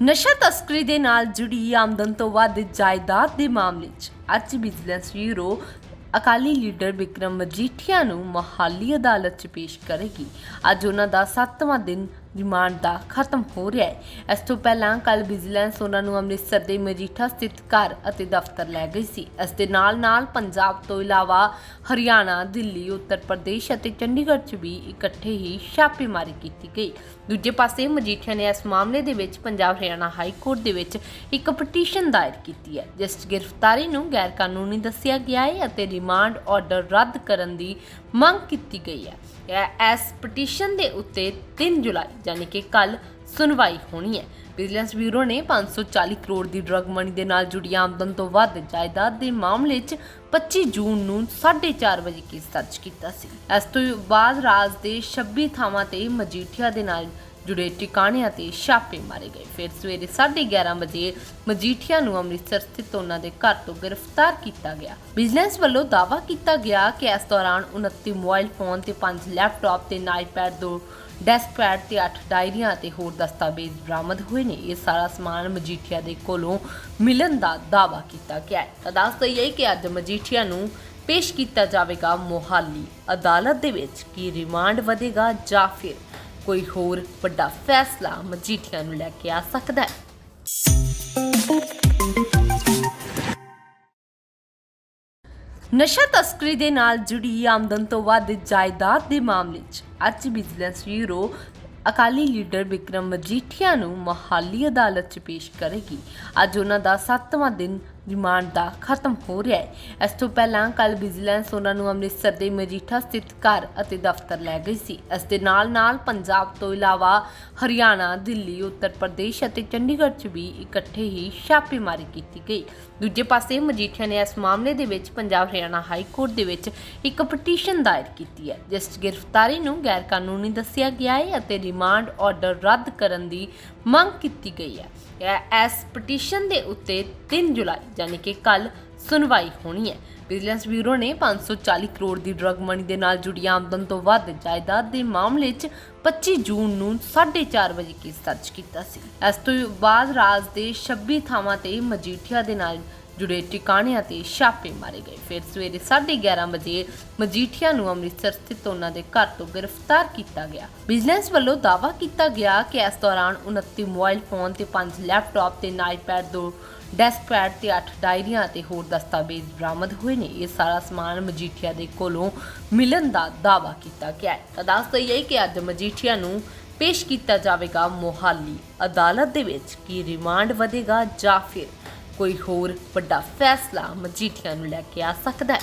ਨਸ਼ਾ ਤਸਕਰੀ ਦੇ ਨਾਲ ਜੁੜੀ ਆਮਦਨ ਤੋਂ ਵੱਧ ਜਾਇਦਾਦ ਦੇ ਮਾਮਲੇ 'ਚ ਅੱਜ vigilance bureau Akali leader Vikram Majithia ਨੂੰ ਮੋਹਾਲੀ ਅਦਾਲਤ 'ਚ ਪੇਸ਼ ਕਰੇਗੀ। ਅੱਜ ਉਹਨਾਂ ਦਾ 7ਵਾਂ ਦਿਨ ਰਿਮਾਂਡ ਦਾ ਖਤਮ ਹੋ ਰਿਹਾ ਹੈ। ਇਸ ਤੋਂ ਪਹਿਲਾਂ ਕੱਲ ਵਿਜੀਲੈਂਸ ਉਹਨਾਂ ਨੂੰ ਅੰਮ੍ਰਿਤਸਰ ਦੇ ਮਜੀਠਾ ਸਥਿਤ ਘਰ ਅਤੇ ਦਫ਼ਤਰ ਲੈ ਗਈ ਸੀ। ਇਸ ਦੇ ਨਾਲ-ਨਾਲ ਪੰਜਾਬ ਤੋਂ ਇਲਾਵਾ ਹਰਿਆਣਾ, ਦਿੱਲੀ, ਉੱਤਰ ਪ੍ਰਦੇਸ਼ ਅਤੇ ਚੰਡੀਗੜ੍ਹ 'ਚ ਵੀ ਇਕੱਠੇ ਹੀ ਛਾਪੇਮਾਰੀ ਕੀਤੀ ਗਈ। ਦੂਜੇ ਪਾਸੇ ਮਜੀਠੀਆ ਨੇ ਇਸ ਮਾਮਲੇ ਦੇ ਵਿੱਚ ਪੰਜਾਬ ਹਰਿਆਣਾ ਹਾਈ ਕੋਰਟ ਦੇ ਵਿੱਚ ਇੱਕ ਪਟੀਸ਼ਨ ਦਾਇਰ ਕੀਤੀ ਹੈ, ਜਿਸ 'ਚ ਗ੍ਰਿਫਤਾਰੀ ਨੂੰ ਗੈਰ ਕਾਨੂੰਨੀ ਦੱਸਿਆ ਗਿਆ ਹੈ ਅਤੇ ਰਿਮਾਂਡ ਆਰਡਰ ਰੱਦ ਕਰਨ ਦੀ ਮੰਗ ਕੀਤੀ ਗਈ ਹੈ। ਇਸ ਪਟੀਸ਼ਨ ਦੇ ਉੱਤੇ 3 ਜੁਲਾਈ ਯਾਨੀ ਕਿ ਕੱਲ ਸੁਣਵਾਈ ਹੋਣੀ ਹੈ। ਵਿਜੀਲੈਂਸ ਬਿਊਰੋ ਨੇ 540 ਕਰੋੜ ਦੀ ਡਰਗ ਮਨੀ ਦੇ ਨਾਲ ਜੁੜੀ ਆਮਦਨ ਤੋਂ ਵੱਧ ਜਾਇਦਾਦ ਦੇ ਮਾਮਲੇ 'ਚ 25 ਜੂਨ ਨੂੰ 4:30 ਵਜੇ ਕੇਸ ਦਰਜ ਕੀਤਾ ਸੀ। ਇਸ ਤੋਂ ਬਾਅਦ ਰਾਜ ਦੇ 26 ਥਾਵਾਂ ਤੇ ਮਜੀਠੀਆ ਦੇ ਨਾਲ ਜੁੜੇ ਟਿਕਾਣਿਆਂ ਤੇ ਛਾਪੇ ਮਾਰੇ ਗਏ। ਫਿਰ ਸਵੇਰੇ 11:30 ਵਜੇ ਮਜੀਠੀਆ ਨੂੰ ਅੰਮ੍ਰਿਤਸਰ ਸਥਿਤ ਉਹਨਾਂ ਦੇ ਘਰ ਤੋਂ ਗ੍ਰਿਫਤਾਰ ਕੀਤਾ ਗਿਆ। ਵਿਜੀਲੈਂਸ ਵੱਲੋਂ ਦਾਅਵਾ ਕੀਤਾ ਗਿਆ ਕਿ ਇਸ ਦੌਰਾਨ 29 ਮੋਬਾਈਲ ਫੋਨ ਤੇ 5 ਲੈਪਟਾਪ ਤੇ ਆਈਪੈਡ ਦੋ ਡੈਸਕ ਪੈਡ ਤੇ 8 ਡਾਇਰੀਆਂ ਅਤੇ ਹੋਰ ਦਸਤਾਵੇਜ਼ ਬਰਾਮਦ ਹੋਏ ਨੇ। ਇਹ ਸਾਰਾ ਸਮਾਨ ਮਜੀਠੀਆ ਦੇ ਕੋਲੋਂ ਮਿਲਣ ਦਾ ਦਾਅਵਾ ਕੀਤਾ ਗਿਆ ਹੈ। ਤਾਂ ਦੱਸ ਦਈਏ ਕਿ ਅੱਜ ਮਜੀਠੀਆ ਨੂੰ ਪੇਸ਼ ਕੀਤਾ ਜਾਵੇਗਾ ਮੋਹਾਲੀ ਅਦਾਲਤ ਦੇ ਵਿੱਚ ਕੀ ਰਿਮਾਂਡ ਵਧੇਗਾ ਜਾਂ ਫਿਰ ਕੋਈ ਹੋਰ ਵੱਡਾ ਫੈਸਲਾ ਮਜੀਠੀਆ ਨੂੰ ਲੈ ਕੇ ਆ ਸਕਦਾ ਹੈ। ਨਸ਼ਾ ਤਸਕਰੀ ਦੇ ਨਾਲ ਜੁੜੀ ਆਮਦਨ ਤੋਂ ਵੱਧ ਜਾਇਦਾਦ ਦੇ ਮਾਮਲੇ 'ਚ ਅੱਜ vigilance bureau Akali leader Vikram Majithia ਨੂੰ ਮੋਹਾਲੀ ਅਦਾਲਤ 'ਚ ਪੇਸ਼ ਕਰੇਗੀ। ਅੱਜ ਉਹਨਾਂ ਦਾ 7ਵਾਂ ਦਿਨ ਰਿਮਾਂਡ ਦਾ ਖਤਮ ਹੋ ਰਿਹਾ ਹੈ। ਇਸ ਤੋਂ ਪਹਿਲਾਂ ਕੱਲ ਵਿਜੀਲੈਂਸ ਉਹਨਾਂ ਨੂੰ ਅੰਮ੍ਰਿਤਸਰ ਦੇ ਮਜੀਠਾ ਸਥਿਤ ਘਰ ਅਤੇ ਦਫ਼ਤਰ ਲੈ ਗਈ ਸੀ। ਇਸ ਦੇ ਨਾਲ-ਨਾਲ ਪੰਜਾਬ ਤੋਂ ਇਲਾਵਾ ਹਰਿਆਣਾ, ਦਿੱਲੀ, ਉੱਤਰ ਪ੍ਰਦੇਸ਼ ਅਤੇ ਚੰਡੀਗੜ੍ਹ 'ਚ ਵੀ ਇਕੱਠੇ ਹੀ ਛਾਪੇਮਾਰੀ ਕੀਤੀ ਗਈ। ਦੂਜੇ ਪਾਸੇ ਮਜੀਠੀਆ ਨੇ ਇਸ ਮਾਮਲੇ ਦੇ ਵਿੱਚ ਪੰਜਾਬ ਹਰਿਆਣਾ ਹਾਈ ਕੋਰਟ ਦੇ ਵਿੱਚ ਇੱਕ ਪਟੀਸ਼ਨ ਦਾਇਰ ਕੀਤੀ ਹੈ, ਜਿਸ 'ਚ ਗ੍ਰਿਫਤਾਰੀ ਨੂੰ ਗੈਰ ਕਾਨੂੰਨੀ ਦੱਸਿਆ ਗਿਆ ਹੈ ਅਤੇ ਰਿਮਾਂਡ ਆਰਡਰ ਰੱਦ ਕਰਨ ਦੀ ਮੰਗ ਕੀਤੀ ਗਈ ਹੈ ਇਸ ਪਟੀਸ਼ਨ ਦੇ ਉੱਤੇ 3 ਜੁਲਾਈ, ਯਾਨੀ ਕਿ ਕੱਲ ਸੁਣਵਾਈ ਹੋਣੀ ਹੈ। ਵਿਜੀਲੈਂਸ ਬਿਊਰੋ ਨੇ 540 ਕਰੋੜ ਦੀ ਡਰੱਗ ਮਨੀ ਦੇ ਨਾਲ ਜੁੜੀ ਆਮਦਨ ਤੋਂ ਵੱਧ ਜਾਇਦਾਦ ਦੇ ਮਾਮਲੇ 'ਚ 25 ਜੂਨ ਨੂੰ 4:30 ਵਜੇ ਕੇਸ ਦਰਜ ਕੀਤਾ ਸੀ। ਇਸ ਤੋਂ ਬਾਅਦ ਰਾਜ ਦੇ 26 ਥਾਵਾਂ ਤੇ ਮਜੀਠੀਆ ਦੇ ਨਾਲ ਜੁੜੇ ਟਿਕਾਣਿਆਂ ਤੇ ਛਾਪੇ ਮਾਰੇ ਗਏ। ਫਿਰ ਸਵੇਰੇ 11:30 ਵਜੇ ਮਜੀਠੀਆ ਨੂੰ ਅੰਮ੍ਰਿਤਸਰ ਸਥਿਤ ਉਹਨਾਂ ਦੇ ਘਰ ਤੋਂ ਗ੍ਰਿਫਤਾਰ ਕੀਤਾ ਗਿਆ। ਵਿਜੀਲੈਂਸ ਵੱਲੋਂ ਦਾਅਵਾ ਕੀਤਾ ਗਿਆ ਕਿ ਇਸ ਦੌਰਾਨ 29 ਮੋਬਾਈਲ ਫੋਨ ਤੇ 5 ਲੈਪਟਾਪ ਤੇ ਆਈਪੈਡ ਦੋ ਡੈਸਕ ਤੇ 8 ਡਾਇਰੀਆਂ ਅਤੇ ਹੋਰ ਦਸਤਾਵੇਜ਼ ਬਰਾਮਦ ਹੋਏ ਨੇ। ਇਹ ਸਾਰਾ ਸਮਾਨ ਮਜੀਠੀਆ ਦੇ ਕੋਲੋਂ ਮਿਲਣ ਦਾ ਦਾਅਵਾ ਕੀਤਾ ਗਿਆ ਹੈ। ਤਾਂ ਦੱਸ ਦਈਏ ਕਿ ਅੱਜ ਮਜੀਠੀਆ ਨੂੰ ਪੇਸ਼ ਕੀਤਾ ਜਾਵੇਗਾ ਮੋਹਾਲੀ ਅਦਾਲਤ ਦੇ ਵਿੱਚ। ਕੀ ਰਿਮਾਂਡ ਵਧੇਗਾ ਜਾਂ ਫਿਰ ਕੋਈ ਹੋਰ ਵੱਡਾ ਫੈਸਲਾ ਮਜੀਠੀਆ ਨੂੰ ਲੈ ਕੇ ਆ ਸਕਦਾ ਹੈ।